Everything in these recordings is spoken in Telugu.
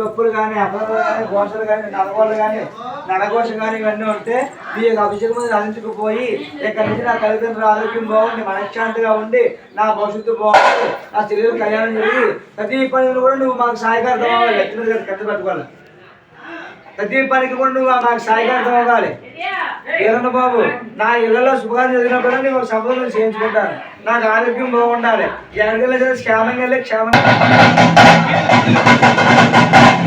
తొప్పులు కానీ అపరాలు కానీ ఘోషలు కానీ నడగోళ్ళు కానీ నడఘోష కానీ ఇవన్నీ ఉంటే ఈ యొక్క అభిషేకం మీద ఇక్కడ నుంచి నా తల్లిదండ్రుల ఆరోగ్యం బాగుండి మనశ్శాంతిగా ఉండి నా భవిష్యత్తు బాగుంది నా శరీరం కళ్యాణం జరిగి ప్రతి పనులు కూడా నువ్వు మాకు సహాయకార్థం అవ్వాలి ఎత్తున దగ్గర పెట్టుకోవాలి. ప్రతి పనికి కూడా నువ్వు మాకు సహాయకార్థం అవ్వాలి ఏదన్న బాబు నా ఇళ్ళలో శుభకార్యం జరిగినప్పుడు నేను సభలో చేయించుకుంటాను. నాకు ఆరోగ్యం బాగుండాలి. ఎక్కడికి సరే క్షేమంగా వెళ్ళి క్షేమంగా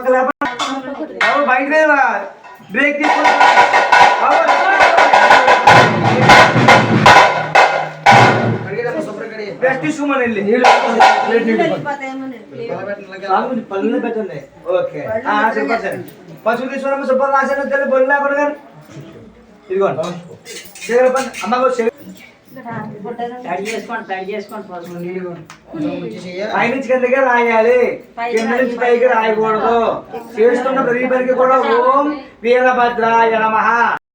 పక్క లేకపోతే బయట బ్రేక్ బెస్ట్ తీసుకోమని వెళ్ళి. సాగు పళ్ళు పెట్టండి. ఓకే. ఆ, సూపర్ సార్. పశువు తీసుకున్నాము సూపర్ రాశాను తెలు బొల్లు లేకుండా ఇదిగోండి. చీర తడి చేసుకోండి తడి చేసుకోండి పసుపు పై నుంచి కిందకే రాయాలి. కింద నుంచి పైకి రాయకూడదు. చేస్తున్న ప్రతి పనికి కూడా ఓం వీరభద్రాయ నమః.